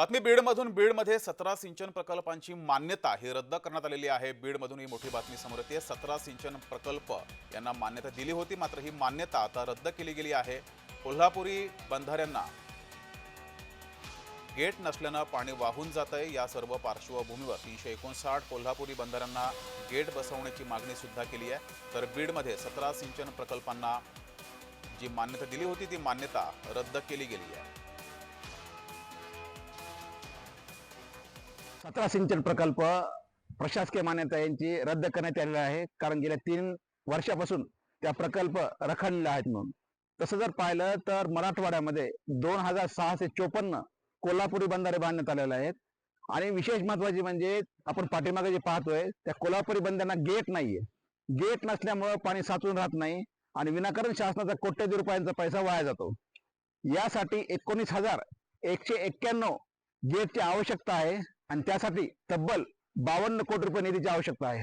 बातमी बीडमधून. बीडमध्ये सतरा सिंचन प्रकल्पांची मान्यता ही रद्द करण्यात आलेली आहे. बीडमधून ही मोठी बातमी समोर येते. सतरा सिंचन प्रकल्प यांना मान्यता दिली होती मात्र ही मान्यता आता रद्द केली गेली आहे. कोल्हापुरी बंधाऱ्यांना गेट नसल्यानं पाणी वाहून जात आहे या सर्व पार्श्वभूमीवर तीनशे एकोणसाठ कोल्हापुरी बंधाऱ्यांना गेट बसवण्याची मागणी सुद्धा केली आहे. तर बीडमध्ये सतरा सिंचन प्रकल्पांना जी मान्यता दिली होती ती मान्यता रद्द केली गेली आहे. सतरा सिंचन प्रकल्प प्रशासकीय मान्यता यांची रद्द करण्यात आलेला आहे. कारण गेल्या तीन वर्षापासून त्या प्रकल्प रखडलेले आहेत म्हणून. तसं जर पाहिलं तर मराठवाड्यामध्ये दोन हजार सहाशे चोपन्न कोल्हापुरी बंधारे बांधण्यात आलेले आहेत. आणि विशेष महत्वाची म्हणजे आपण पाठीमागे जे पाहतोय त्या कोल्हापुरी बंधांना गेट नाहीये. गेट नसल्यामुळं पाणी साचून राहत नाही आणि विनाकारण शासनाचा कोट्यवधी रुपयांचा पैसा वाया जातो. यासाठी एकोणीस हजार एकशे एक्क्याण्णव गेटची आवश्यकता आहे. आणि त्यासाठी तब्बल बावन्न कोटी रुपये निधीची आवश्यकता आहे.